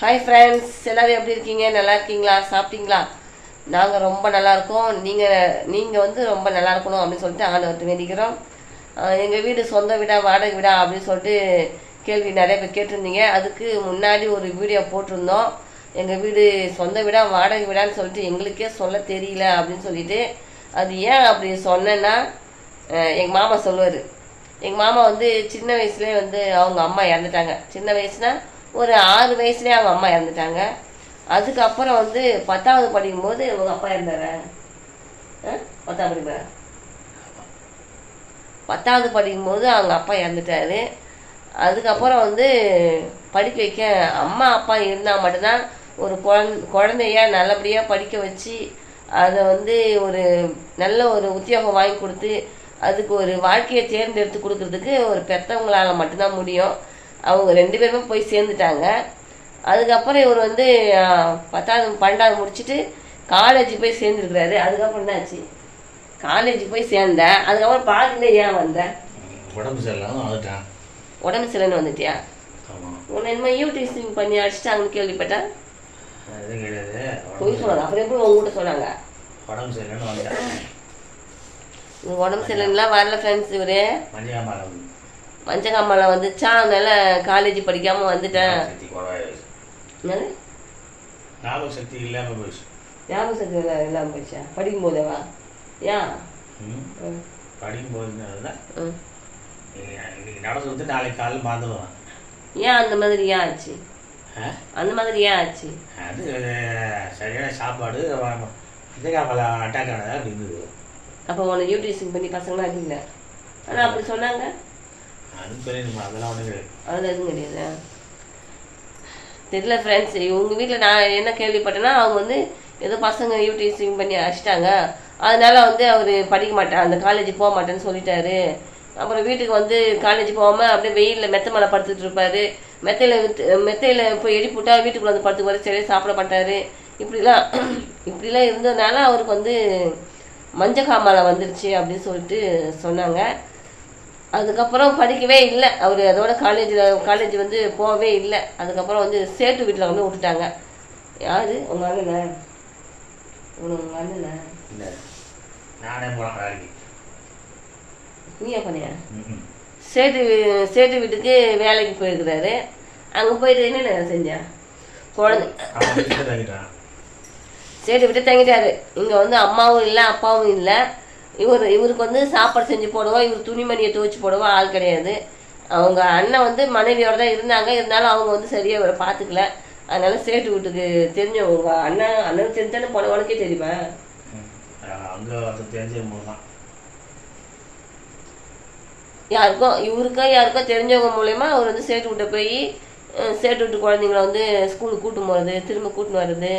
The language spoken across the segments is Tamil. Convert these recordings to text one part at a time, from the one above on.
ஹாய் ஃப்ரெண்ட்ஸ் எல்லோரும் எப்படி இருக்கீங்க? நல்லா இருக்கீங்களா? சாப்பிட்டீங்களா? நாங்கள் ரொம்ப நல்லா இருக்கோம். நீங்கள் நீங்கள் வந்து ரொம்ப நல்லா இருக்கணும் அப்படின்னு சொல்லிட்டு ஆண்டவர்கிட்ட வேண்டிக்கிறோம். எங்கள் வீடு சொந்த வீடா வாடகை வீடா அப்படின்னு சொல்லிட்டு கேள்வி நிறைய பேர் கேட்டிருந்தீங்க. அதுக்கு முன்னாடி ஒரு வீடியோ போட்டிருந்தோம். எங்கள் வீடு சொந்த வீடா வாடகை வீடான்னு சொல்லிட்டு எங்களுக்கே சொல்ல தெரியல அப்படின்னு சொல்லிட்டு. அது ஏன் அப்படி சொன்னேன்னா எங்கள் மாமா சொல்லுவார். எங்கள் மாமா வந்து சின்ன வயசுலேயே வந்து அவங்க அம்மா இறந்துட்டாங்க. சின்ன வயசுனா ஒரு ஆறு வயசுலேயே அவங்க அம்மா இறந்துட்டாங்க. அதுக்கப்புறம் வந்து பத்தாவது படிக்கும் போது உங்கள் அப்பா இறந்தாரு? ஆ? பத்தாவது படிப்பா? பத்தாவது படிக்கும்போது அவங்க அப்பா இறந்துட்டாரு. அதுக்கப்புறம் வந்து படிக்க வைக்க அம்மா அப்பா இருந்தால் மட்டும்தான் ஒரு குழந் குழந்தைய நல்லபடியாக படிக்க வச்சு அதை வந்து ஒரு நல்ல ஒரு உத்தியோகம் வாங்கி கொடுத்து அதுக்கு ஒரு வாழ்க்கையை தேர்ந்தெடுத்து கொடுக்கறதுக்கு ஒரு பெற்றவங்களால மட்டும்தான் முடியும். அவங்க ரெண்டு பேருமே போய் சேர்ந்துட்டாங்க. அதுக்கப்புறம் இவர் வந்து பத்தாவது பன்னெண்டாவது முடிச்சுட்டு காலேஜ் போய் சேர்ந்துருக்கிறாரு. அதுக்கப்புறம் என்னாச்சு? காலேஜ் போய் சேர்ந்தேன். அதுக்கப்புறம் பாதியில் ஏன் வந்தேன்? உடம்பு சரியில்லாம வந்துட்டான் உடம்பு சரியில்லைன்னு வந்துட்டியா? உன்னை என்னமோ யூடியூசிங் பண்ணி அடிச்சிட்டாங்கன்னு கேள்விப்பட்டேன். பொய் சொன்னாங்க அப்புறம் எப்படி உங்ககிட்ட சொன்னாங்க? உடம்பு சரியில்லைன்னு உடம்பு சரியில்லைங்களா வரல ஃப்ரெண்ட்ஸ் இவரு. மஞ்சக்காமலை வந்துச்சா அதனால காலேஜ் படிக்காம வந்துட்டேன். ஞாபக சக்தி இல்லாமல் போயிடுச்சு. ஞாபக சக்தி இல்லாமல் போயிடுச்சா? படிக்கும் போதேவா ஏன் படிக்கும் போது ம். இன்னைக்கு நடந்து வந்து நாளைக்கு காலையில் மறந்துடுவேன். ஏன் அந்த மாதிரி ஏன் ஆச்சு? அந்த மாதிரி ஏன் ஆச்சு? அது சரியான சாப்பாடு விஜயகாமல அட்டாக் ஆனதா அப்படி இருந்தது அப்போ உன்னை யூடியூசிங் பண்ணி பசங்களாம் அடிக்கல. ஆனால் அப்படி சொன்னாங்க? அதெல்லாம் எதுவும் கிடையாது? தெரியல ஃப்ரெண்ட்ஸ் உங்கள் வீட்டில் நான் என்ன கேள்விப்பட்டேன்னா அவங்க வந்து ஏதோ பசங்க யூடியூப் பண்ணி அடிச்சிட்டாங்க. அதனால வந்து அவர் படிக்க மாட்டேன் அந்த காலேஜ் போக மாட்டேன்னு சொல்லிட்டாரு. அப்புறம் வீட்டுக்கு வந்து காலேஜ் போகாமல் அப்படியே வெயிலில் மெத்த மேலே படுத்துட்டு இருப்பாரு. மெத்தையில் மெத்தையில் போய் எழுப்பிவிட்டா வீட்டுக்குள்ள வந்து படுத்துக்குவாரு சரியாக சாப்பிட மாட்டாரு. இப்படிலாம் இப்படிலாம் இருந்ததுனால அவருக்கு வந்து மஞ்சக்காமலை வந்துருச்சு அப்படின்னு சொல்லிட்டு சொன்னாங்க. அதுக்கப்புறம் படிக்கவே இல்லை. அவர் அதோட காலேஜில் காலேஜ் வந்து போகவே இல்லை. அதுக்கப்புறம் வந்து சேட்டு வீட்டில் வந்து விட்டுட்டாங்க. யாரு? உங்கள் அண்ணனா? உனக்கு உங்கள் அண்ணனா? நானே போகிறேன் நீயா? பண்ணியா சேட்டு சேட்டு வீட்டுக்கு வேலைக்கு போயிருக்கிறாரு. அங்கே போயிட்டு என்னென்ன செஞ்சா? குழந்தை. சேட்டு விட்டு தங்கிட்டாரு. இங்கே வந்து அம்மாவும் இல்லை அப்பாவும் இல்லை. இவர் இவருக்கு வந்து சாப்பாடு செஞ்சு போடுவோம் இவர் துணிமணியை துவைச்சு போடுவோம் ஆள் கிடையாது. அவங்க அண்ணன் வந்து மனைவியோட தான் இருந்தாங்க. இருந்தாலும் அவங்க வந்து சரியாக இவரை பார்த்துக்கல. அதனால சேட்டு வீட்டுக்கு தெரிஞ்சவங்க அண்ணன் அண்ணனுக்கு தெரிஞ்சானே போன உனக்கே தெரியுமா? தெரிஞ்ச யாருக்கோ இவருக்கோ யாருக்கோ தெரிஞ்சவங்க மூலயமா அவர் வந்து சேட்டு விட்ட போய் சேட்டு விட்டு குழந்தைங்கள வந்து ஸ்கூலுக்கு கூட்டின்னு போகிறது திரும்ப கூட்டின்னு வர்றது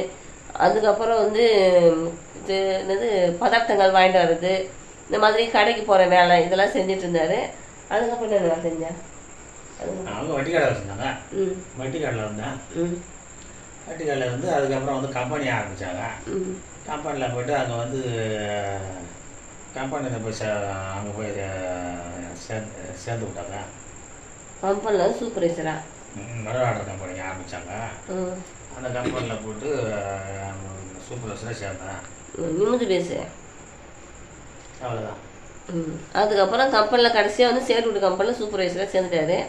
அதுக்கப்புறம் வந்து இது என்னது பதார்த்தங்கள் வாங்கிட்டு வர்றது இந்த மாதிரி கடைக்கு போகிற வேலை இதெல்லாம் செஞ்சுட்டு இருந்தாரு. அதுக்கப்புறம் என்ன வேலை செஞ்சேன் அது அவங்க வட்டி கடை வச்சுருந்தாங்க ம். வட்டி கடையில் ம். வட்டி கடையில் வந்து அதுக்கப்புறம் வந்து கம்பெனி ஆரம்பித்தாங்க ம். கம்பெனியில் போயிட்டு அங்கே வந்து கம்பெனியில் போய் அங்கே போய் சேர்ந்து சேர்ந்து விட்டாங்க. கம்பெனியில் சூப்பர்வைசரா மரவாடர் கம்பெனி ஆரம்பித்தாங்க ம். அந்த கம்பெனியில் போட்டு சூப்பர்வைசராக சேர்ந்தேன் நிமிந்து பேசு அவ்வளோதான். அதுக்கப்புறம் கம்பெனியில் கடைசியாக வந்து சேருடு கம்பெனியில் சூப்பர்வைசராக சேர்ந்துட்டாரு.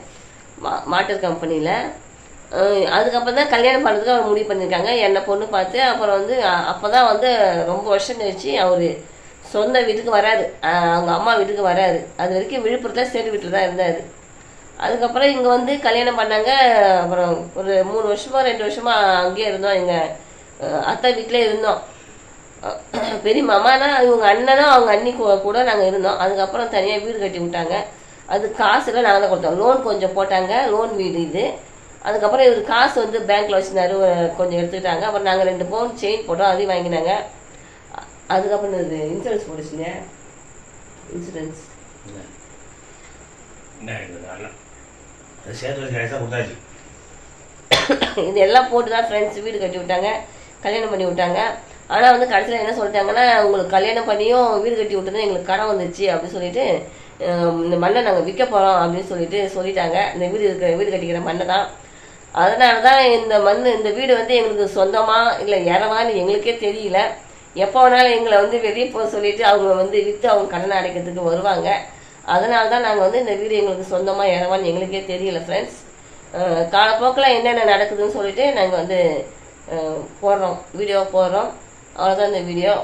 மா மாட்டர் கம்பெனியில் அதுக்கப்புறம் தான் கல்யாணம் பண்ணுறதுக்கு அவர் முடிவு பண்ணியிருக்காங்க. என்னை பொண்ணு பார்த்து அப்புறம் வந்து அப்போ தான் வந்து ரொம்ப வருஷம் கழிச்சு அவர் சொந்த வீட்டுக்கு வராரு. அவங்க அம்மா வீட்டுக்கு வராரு. அது வரைக்கும் விழுப்புரத்தில் சேட்டு வீட்டில் தான் இருந்தார். அதுக்கப்புறம் இங்கே வந்து கல்யாணம் பண்ணாங்க. அப்புறம் ஒரு மூணு வருஷமா ரெண்டு வருஷமா அங்கேயே இருந்தோம். எங்கள் அத்தை வீட்டிலே இருந்தோம். பெரிய மாமானா இவங்க அண்ணனும் அவங்க அண்ணி கூட நாங்கள் இருந்தோம். அதுக்கப்புறம் தனியாக வீடு கட்டி விட்டாங்க. அது காசுலாம் நாங்கள் தான் கொடுத்தோம். லோன் கொஞ்சம் போட்டாங்க. லோன் வீடு இது. அதுக்கப்புறம் இவர் காசு வந்து பேங்க்கில் வச்சுருந்தாரு. கொஞ்சம் எடுத்துக்கிட்டாங்க. அப்புறம் நாங்கள் ரெண்டு பவுன் செயின் போட்டோம். அதையும் வாங்கினாங்க. அதுக்கப்புறம் இது இன்சூரன்ஸ் போட்டுச்சுங்க. இன்சூரன்ஸ் சேர்த்து வச்சு கொடுத்தாச்சு. இது எல்லாம் போட்டு தான் ஃப்ரெண்ட்ஸ் வீடு கட்டி விட்டாங்க கல்யாணம் பண்ணி விட்டாங்க. ஆனால் வந்து கடைசியில் என்ன சொல்லிட்டாங்கன்னா உங்களுக்கு கல்யாணம் பண்ணியும் வீடு கட்டி விட்டது எங்களுக்கு கடன் வந்துச்சு அப்படின்னு சொல்லிட்டு இந்த மண்ணை நாங்கள் விற்க போகிறோம் அப்படின்னு சொல்லிட்டு சொல்லிட்டாங்க. இந்த வீடு இருக்கிற வீடு கட்டிக்கிற மண்ணை தான். அதனால தான் இந்த மண் இந்த வீடு வந்து எங்களுக்கு சொந்தமாக இல்லை இறவான்னு எங்களுக்கே தெரியல. எப்போ வேணாலும் எங்களை வந்து வெளியே போக சொல்லிட்டு அவங்க வந்து விற்று அவங்க கடனை அடைக்கிறதுக்கு வருவாங்க. அதனால தான் நாங்கள் வந்து இந்த வீடு எங்களுக்கு சொந்தமாக இறவான்னு எங்களுக்கே தெரியல ஃப்ரெண்ட்ஸ் காலப்போக்கில் என்னென்ன நடக்குதுன்னு சொல்லிட்டு நாங்கள் வந்து போடுறோம். வீடியோ போடுறோம். அவ்வளோதான் இந்த வீடியோ